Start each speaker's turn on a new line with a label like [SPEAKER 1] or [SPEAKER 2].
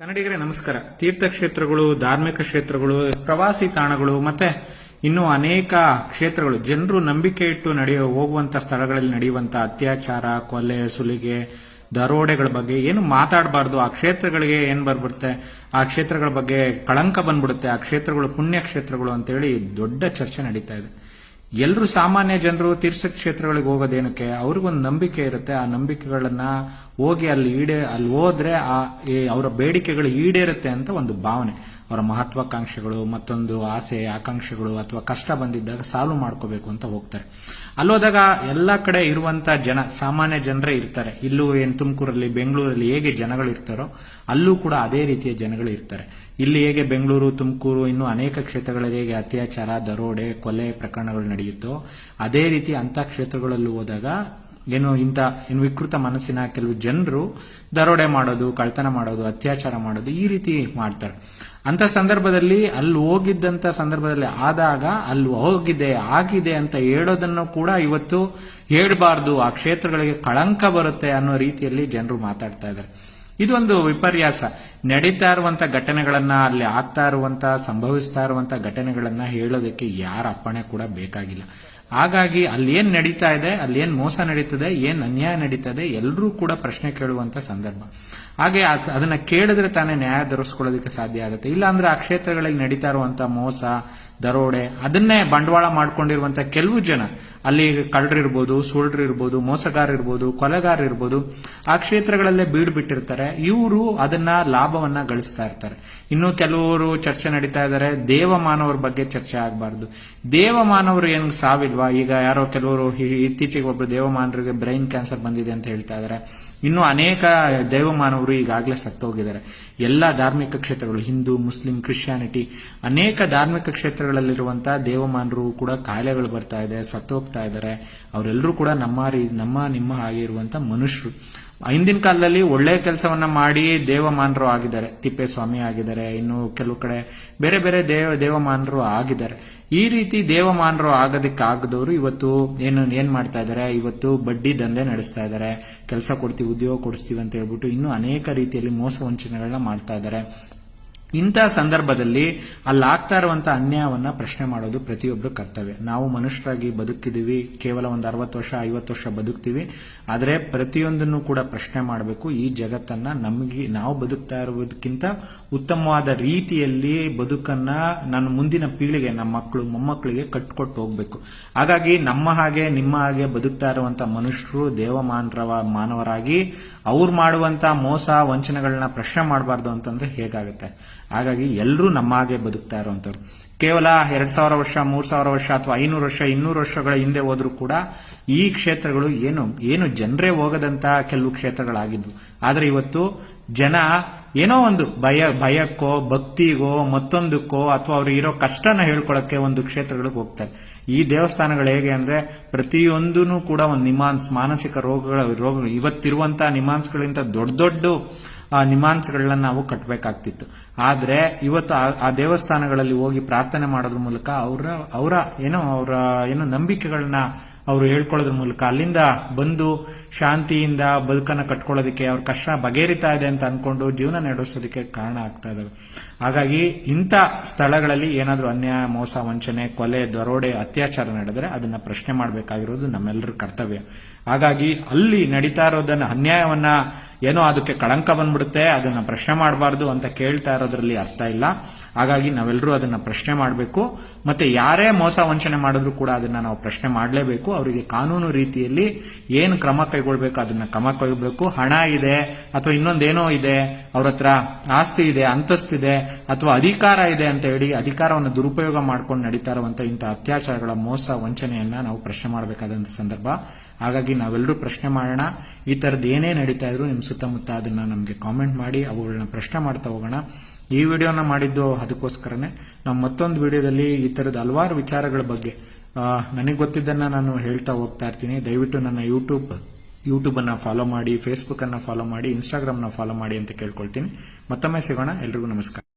[SPEAKER 1] ಕನ್ನಡಿಗರೇ, ನಮಸ್ಕಾರ. ತೀರ್ಥಕ್ಷೇತ್ರಗಳು, ಧಾರ್ಮಿಕ ಕ್ಷೇತ್ರಗಳು, ಪ್ರವಾಸಿ ತಾಣಗಳು, ಮತ್ತೆ ಇನ್ನು ಅನೇಕ ಕ್ಷೇತ್ರಗಳು. ಜನರು ನಂಬಿಕೆ ಇಟ್ಟು ನಡೆಯುವ ಹೋಗುವಂತ ಸ್ಥಳಗಳಲ್ಲಿ ನಡೆಯುವಂತ ಅತ್ಯಾಚಾರ, ಕೊಲೆ, ಸುಲಿಗೆ, ದರೋಡೆಗಳ ಬಗ್ಗೆ ಏನು ಮಾತಾಡಬಾರ್ದು. ಆ ಕ್ಷೇತ್ರಗಳಿಗೆ ಏನ್ ಬರ್ಬಿಡುತ್ತೆ? ಆ ಕ್ಷೇತ್ರಗಳ ಬಗ್ಗೆ ಕಳಂಕ ಬಂದ್ಬಿಡುತ್ತೆ. ಆ ಕ್ಷೇತ್ರಗಳು ಪುಣ್ಯ ಕ್ಷೇತ್ರಗಳು ಅಂತೇಳಿ ದೊಡ್ಡ ಚರ್ಚೆ ನಡೀತಾ ಇದೆ. ಎಲ್ಲರೂ ಸಾಮಾನ್ಯ ಜನರು ತೀರ್ಥ ಕ್ಷೇತ್ರಗಳಿಗೆ ಹೋಗೋದೇನಕ್ಕೆ? ಅವ್ರಿಗೊಂದು ನಂಬಿಕೆ ಇರುತ್ತೆ. ಆ ನಂಬಿಕೆಗಳನ್ನ ಹೋಗಿ ಅಲ್ಲಿ ಈಡೇ, ಅಲ್ಲಿ ಹೋದ್ರೆ ಆ ಅವರ ಬೇಡಿಕೆಗಳು ಈಡೇರುತ್ತೆ ಅಂತ ಒಂದು ಭಾವನೆ. ಅವರ ಮಹತ್ವಾಕಾಂಕ್ಷೆಗಳು, ಮತ್ತೊಂದು ಆಸೆ, ಆಕಾಂಕ್ಷೆಗಳು ಅಥವಾ ಕಷ್ಟ ಬಂದಿದ್ದಾಗ ಸಾಲ್ವ್ ಮಾಡ್ಕೋಬೇಕು ಅಂತ ಹೋಗ್ತಾರೆ. ಅಲ್ಲೋದಾಗ ಎಲ್ಲ ಕಡೆ ಇರುವಂತ ಜನ, ಸಾಮಾನ್ಯ ಜನರೇ ಇರ್ತಾರೆ. ಇಲ್ಲೂ ಏನು ತುಮಕೂರಲ್ಲಿ, ಬೆಂಗಳೂರಲ್ಲಿ ಹೇಗೆ ಜನಗಳು ಇರ್ತಾರೋ ಅಲ್ಲೂ ಕೂಡ ಅದೇ ರೀತಿಯ ಜನಗಳು ಇರ್ತಾರೆ. ಇಲ್ಲಿ ಹೇಗೆ ಬೆಂಗಳೂರು, ತುಮಕೂರು, ಇನ್ನು ಅನೇಕ ಕ್ಷೇತ್ರಗಳಲ್ಲಿ ಹೇಗೆ ಅತ್ಯಾಚಾರ, ದರೋಡೆ, ಕೊಲೆ ಪ್ರಕರಣಗಳು ನಡೆಯುತ್ತೋ, ಅದೇ ರೀತಿ ಅಂತ ಕ್ಷೇತ್ರಗಳಲ್ಲೂ ಹೋದಾಗ ಏನು ಇಂಥ ಏನು ವಿಕೃತ ಮನಸ್ಸಿನ ಕೆಲವು ಜನರು ದರೋಡೆ ಮಾಡೋದು ಕಳ್ತನ ಮಾಡೋದು, ಅತ್ಯಾಚಾರ ಮಾಡೋದು ಈ ರೀತಿ ಮಾಡ್ತಾರೆ. ಅಂತ ಸಂದರ್ಭದಲ್ಲಿ ಅಲ್ಲಿ ಹೋಗಿದ್ದಂತ ಸಂದರ್ಭದಲ್ಲಿ ಆದಾಗ ಅಲ್ಲಿ ಹೋಗಿದೆ, ಆಗಿದೆ ಅಂತ ಹೇಳೋದನ್ನು ಕೂಡ ಇವತ್ತು ಹೇಳಬಾರ್ದು. ಆ ಕ್ಷೇತ್ರಗಳಿಗೆ ಕಳಂಕ ಬರುತ್ತೆ ಅನ್ನೋ ರೀತಿಯಲ್ಲಿ ಜನರು ಮಾತಾಡ್ತಾ ಇದ್ದಾರೆ. ಇದೊಂದು ವಿಪರ್ಯಾಸ. ನಡೀತಾ ಇರುವಂತ ಘಟನೆಗಳನ್ನ, ಅಲ್ಲಿ ಆಗ್ತಾ ಇರುವಂತ ಸಂಭವಿಸ್ತಾ ಇರುವಂತ ಘಟನೆಗಳನ್ನ ಹೇಳೋದಕ್ಕೆ ಯಾರ ಅಪ್ಪಣೆ ಕೂಡ ಬೇಕಾಗಿಲ್ಲ. ಹಾಗಾಗಿ ಅಲ್ಲಿ ಏನ್ ನಡೀತಾ ಇದೆ, ಅಲ್ಲಿ ಏನ್ ಮೋಸ ನಡೀತದೆ, ಏನ್ ಅನ್ಯಾಯ ನಡೀತದೆ ಎಲ್ಲರೂ ಕೂಡ ಪ್ರಶ್ನೆ ಕೇಳುವಂತ ಸಂದರ್ಭ. ಹಾಗೆ ಅದನ್ನು ಕೇಳಿದ್ರೆ ತಾನೇ ನ್ಯಾಯ ದೊರಕಿಸ್ಕೊಳ್ಳೋದಕ್ಕೆ ಸಾಧ್ಯ ಆಗುತ್ತೆ. ಇಲ್ಲ ಅಂದ್ರೆ ಆ ಕ್ಷೇತ್ರಗಳಲ್ಲಿ ನಡೀತಾ ಇರುವಂತ ಮೋಸ, ದರೋಡೆ, ಅದನ್ನೇ ಬಂಡವಾಳ ಮಾಡ್ಕೊಂಡಿರುವಂತ ಕೆಲವು ಜನ ಅಲ್ಲಿ ಕಳ್ಳರಿರ್ಬೋದು ಸುಳ್ಳಿರ್ಬೋದು ಮೋಸಗಾರ ಇರ್ಬೋದು ಕೊಲೆಗಾರ ಇರ್ಬೋದು ಆ ಕ್ಷೇತ್ರಗಳಲ್ಲೇ ಬೀಡು ಬಿಟ್ಟಿರ್ತಾರೆ ಇವರು ಅದನ್ನ ಲಾಭವನ್ನ ಗಳಿಸ್ತಾ ಇರ್ತಾರೆ. ಇನ್ನು ಕೆಲವರು ಚರ್ಚೆ ನಡೀತಾ ಇದ್ದಾರೆ. ದೇವಮಾನವರ ಬಗ್ಗೆ ಚರ್ಚೆ ಆಗಬಾರ್ದು. ದೇವಮಾನವರು ಏನು ಸಾವಿಲ್ವಾ? ಈಗ ಯಾರೋ ಕೆಲವರು ಇತ್ತೀಚೆಗೆ ಒಬ್ಬರು ದೇವಮಾನರಿಗೆ ಬ್ರೈನ್ ಕ್ಯಾನ್ಸರ್ ಬಂದಿದೆ ಅಂತ ಹೇಳ್ತಾ ಇದ್ದಾರೆ. ಇನ್ನು ಅನೇಕ ದೇವಮಾನವರು ಈಗಾಗಲೇ ಸತ್ತೋಗಿದ್ದಾರೆ. ಎಲ್ಲ ಧಾರ್ಮಿಕ ಕ್ಷೇತ್ರಗಳು, ಹಿಂದೂ, ಮುಸ್ಲಿಂ, ಕ್ರಿಶ್ಚಿಯಾನಿಟಿ, ಅನೇಕ ಧಾರ್ಮಿಕ ಕ್ಷೇತ್ರಗಳಲ್ಲಿರುವಂತಹ ದೇವಮಾನರು ಕೂಡ ಕಾಯಿಲೆಗಳು ಬರ್ತಾ ಇದೆ, ಸತ್ತೋಗ್ತಾ ಇದ್ದಾರೆ. ಅವರೆಲ್ಲರೂ ಕೂಡ ನಮ್ಮ ರೀ- ನಮ್ಮ, ನಿಮ್ಮ ಹಾಗೆ ಇರುವಂತ ಮನುಷ್ಯರು. ಹಿಂದಿನ ಕಾಲದಲ್ಲಿ ಒಳ್ಳೆಯ ಕೆಲಸವನ್ನ ಮಾಡಿ ದೇವಮಾನರು ಆಗಿದ್ದಾರೆ. ತಿಪ್ಪೇಸ್ವಾಮಿ ಆಗಿದ್ದಾರೆ, ಇನ್ನು ಕೆಲವು ಕಡೆ ಬೇರೆ ಬೇರೆ ದೇವ, ದೇವಮಾನರು ಆಗಿದ್ದಾರೆ. ಈ ರೀತಿ ದೇವಮಾನರು ಆಗೋದಕ್ಕೆ ಆಗದವರು ಇವತ್ತು ಏನು, ಏನ್ ಮಾಡ್ತಾ ಇದ್ದಾರೆ? ಇವತ್ತು ಬಡ್ಡಿ ದಂಧೆ ನಡೆಸ್ತಾ ಇದ್ದಾರೆ. ಕೆಲಸ ಕೊಡ್ತೀವಿ, ಉದ್ಯೋಗ ಕೊಡಿಸ್ತೀವಿ ಅಂತ ಹೇಳ್ಬಿಟ್ಟು ಇನ್ನೂ ಅನೇಕ ರೀತಿಯಲ್ಲಿ ಮೋಸ ವಂಚನೆಗಳನ್ನ ಮಾಡ್ತಾ ಇದ್ದಾರೆ. ಇಂಥ ಸಂದರ್ಭದಲ್ಲಿ ಅಲ್ಲಿ ಆಗ್ತಾ ಇರುವಂತ ಅನ್ಯಾಯವನ್ನ ಪ್ರಶ್ನೆ ಮಾಡೋದು ಪ್ರತಿಯೊಬ್ಬರು ಕರ್ತವ್ಯ. ನಾವು ಮನುಷ್ಯರಾಗಿ ಬದುಕಿದೀವಿ ಕೇವಲ ಒಂದು ಅರವತ್ತು ವರ್ಷ, ಐವತ್ತು ವರ್ಷ ಬದುಕ್ತೀವಿ, ಆದರೆ ಪ್ರತಿಯೊಂದನ್ನು ಕೂಡ ಪ್ರಶ್ನೆ ಮಾಡಬೇಕು. ಈ ಜಗತ್ತನ್ನ ನಮಗೆ, ನಾವು ಬದುಕ್ತಾ ಇರುವುದಕ್ಕಿಂತ ಉತ್ತಮವಾದ ರೀತಿಯಲ್ಲಿ ಬದುಕನ್ನ ನನ್ನ ಮುಂದಿನ ಪೀಳಿಗೆ, ನಮ್ಮ ಮಕ್ಕಳು, ಮೊಮ್ಮಕ್ಕಳಿಗೆ ಕಟ್ಕೊಟ್ಟು ಹೋಗ್ಬೇಕು. ಹಾಗಾಗಿ ನಮ್ಮ ಹಾಗೆ, ನಿಮ್ಮ ಹಾಗೆ ಬದುಕ್ತಾ ಇರುವಂತ ಮನುಷ್ಯರು ದೇವಮಾನರವ, ಮಾನವರಾಗಿ ಅವ್ರು ಮಾಡುವಂತ ಮೋಸ ವಂಚನೆಗಳನ್ನ ಪ್ರಶ್ನೆ ಮಾಡಬಾರ್ದು ಅಂತಂದ್ರೆ ಹೇಗಾಗುತ್ತೆ? ಹಾಗಾಗಿ ಎಲ್ಲರೂ ನಮ್ಮ ಹಾಗೆ ಬದುಕ್ತಾ ಇರುವಂತವ್ರು ಕೇವಲ ಎರಡ್ ಸಾವಿರ ವರ್ಷ, ಮೂರ್ ಸಾವಿರ ವರ್ಷ ಅಥವಾ ಐನೂರು ವರ್ಷ, ಇನ್ನೂರು ವರ್ಷಗಳ ಹಿಂದೆ ಹೋದ್ರೂ ಕೂಡ ಈ ಕ್ಷೇತ್ರಗಳು ಏನು ಏನು ಜನರೇ ಹೋಗದಂತ ಕೆಲವು ಕ್ಷೇತ್ರಗಳಾಗಿದ್ವು. ಆದ್ರೆ ಇವತ್ತು ಜನ ಏನೋ ಒಂದು ಭಯ, ಭಯಕ್ಕೋ, ಭಕ್ತಿಗೋ, ಮತ್ತೊಂದಕ್ಕೋ ಅಥವಾ ಅವ್ರಿಗೆ ಇರೋ ಕಷ್ಟನ ಹೇಳ್ಕೊಳಕ್ಕೆ ಒಂದು ಕ್ಷೇತ್ರಗಳಿಗೆ ಹೋಗ್ತಾರೆ. ಈ ದೇವಸ್ಥಾನಗಳು ಹೇಗೆ ಅಂದ್ರೆ ಪ್ರತಿಯೊಂದೂ ಕೂಡ ಒಂದು ನಿಮಾನ್ಸ್, ಮಾನಸಿಕ ರೋಗಗಳ ರೋಗ ಇವತ್ತಿರುವಂತಹ ನಿಮಾನ್ಸ್ಗಳಿಂದ ದೊಡ್ಡ ದೊಡ್ಡ, ಆ, ನಿಮಾನ್ಸ್ಗಳನ್ನ ನಾವು ಕಟ್ಟಬೇಕಾಗ್ತಿತ್ತು ಆದರೆ ಇವತ್ತು ಆ ದೇವಸ್ಥಾನಗಳಲ್ಲಿ ಹೋಗಿ ಪ್ರಾರ್ಥನೆ ಮಾಡೋದ್ರ ಮೂಲಕ ಅವರ ಅವರ ಏನೋ ಅವರ ಏನೋ ನಂಬಿಕೆಗಳನ್ನ ಅವರು ಹೇಳ್ಕೊಳ್ಳೋದ್ರ ಮೂಲಕ ಅಲ್ಲಿಂದ ಬಂದು ಶಾಂತಿಯಿಂದ ಬದುಕನ್ನು ಕಟ್ಕೊಳ್ಳೋದಕ್ಕೆ ಅವ್ರ ಕಷ್ಟ ಬಗೆಹರಿತಾ ಇದೆ ಅಂತ ಅನ್ಕೊಂಡು ಜೀವನ ನಡೆಸೋದಕ್ಕೆ ಕಾರಣ ಆಗ್ತಾ ಇದ್ದಾವೆ ಹಾಗಾಗಿ ಇಂಥ ಸ್ಥಳಗಳಲ್ಲಿ ಏನಾದರೂ ಅನ್ಯಾಯ, ಮೋಸ, ವಂಚನೆ, ಕೊಲೆ, ದರೋಡೆ, ಅತ್ಯಾಚಾರ ನಡೆದರೆ ಅದನ್ನ ಪ್ರಶ್ನೆ ಮಾಡಬೇಕಾಗಿರೋದು ನಮ್ಮೆಲ್ಲರ ಕರ್ತವ್ಯ. ಹಾಗಾಗಿ ಅಲ್ಲಿ ನಡೀತಾ ಇರೋದನ್ನ ಅನ್ಯಾಯವನ್ನ ಏನೋ ಅದಕ್ಕೆ ಕಳಂಕ ಬಂದ್ಬಿಡುತ್ತೆ, ಅದನ್ನ ಪ್ರಶ್ನೆ ಮಾಡಬಾರ್ದು ಅಂತ ಕೇಳ್ತಾ ಇರೋದ್ರಲ್ಲಿ ಅರ್ಥ ಇಲ್ಲ. ಹಾಗಾಗಿ ನಾವೆಲ್ಲರೂ ಅದನ್ನ ಪ್ರಶ್ನೆ ಮಾಡಬೇಕು. ಮತ್ತೆ ಯಾರೇ ಮೋಸ ವಂಚನೆ ಮಾಡಿದ್ರು ಕೂಡ ಅದನ್ನ ನಾವು ಪ್ರಶ್ನೆ ಮಾಡಲೇಬೇಕು. ಅವರಿಗೆ ಕಾನೂನು ರೀತಿಯಲ್ಲಿ ಏನು ಕ್ರಮ ಕೈಗೊಳ್ಬೇಕು, ಅದನ್ನ ಕ್ರಮ ಕೈಗೊಳ್ಬೇಕು. ಹಣ ಇದೆ ಅಥವಾ ಇನ್ನೊಂದೇನೋ ಇದೆ, ಅವ್ರ ಹತ್ರ ಆಸ್ತಿ ಇದೆ ಅಂತಸ್ತಿದೆ ಅಥವಾ ಅಧಿಕಾರ ಇದೆ ಅಂತ ಹೇಳಿ ಅಧಿಕಾರವನ್ನು ದುರುಪಯೋಗ ಮಾಡ್ಕೊಂಡು ನಡೀತಾ ಇರುವಂತಹ ಇಂಥ ಅತ್ಯಾಚಾರಗಳ ಮೋಸ ವಂಚನೆಯನ್ನ ನಾವು ಪ್ರಶ್ನೆ ಮಾಡಬೇಕಾದಂತ ಸಂದರ್ಭ. ಹಾಗಾಗಿ ನಾವೆಲ್ಲರೂ ಪ್ರಶ್ನೆ ಮಾಡೋಣ. ಈ ಥರದ್ದು ಏನೇ ನಡೀತಾ ಇದ್ರು ನಿಮ್ಮ ಸುತ್ತಮುತ್ತ ಅದನ್ನು ನಮಗೆ ಕಾಮೆಂಟ್ ಮಾಡಿ ಅವುಗಳನ್ನ ಪ್ರಶ್ನೆ ಮಾಡ್ತಾ ಹೋಗೋಣ. ಈ ವಿಡಿಯೋನ ಮಾಡಿದ್ದು ಅದಕ್ಕೋಸ್ಕರನೇ ನಾವು ಮತ್ತೊಂದು ವಿಡಿಯೋದಲ್ಲಿ ಈ ಥರದ ಹಲವಾರು ವಿಚಾರಗಳ ಬಗ್ಗೆ ನನಗೆ ಗೊತ್ತಿದ್ದನ್ನು ನಾನು ಹೇಳ್ತಾ ಹೋಗ್ತಾ ಇರ್ತೀನಿ. ದಯವಿಟ್ಟು ನನ್ನ ಯೂಟ್ಯೂಬ್ ಯೂಟ್ಯೂಬನ್ನು ಫಾಲೋ ಮಾಡಿ ಫೇಸ್ಬುಕ್ಕನ್ನು ಫಾಲೋ ಮಾಡಿ ಇನ್ಸ್ಟಾಗ್ರಾಮ್ನ ಫಾಲೋ ಮಾಡಿ ಅಂತ ಕೇಳ್ಕೊಳ್ತೀನಿ. ಮತ್ತೊಮ್ಮೆ ಸಿಗೋಣ. ಎಲ್ರಿಗೂ ನಮಸ್ಕಾರ.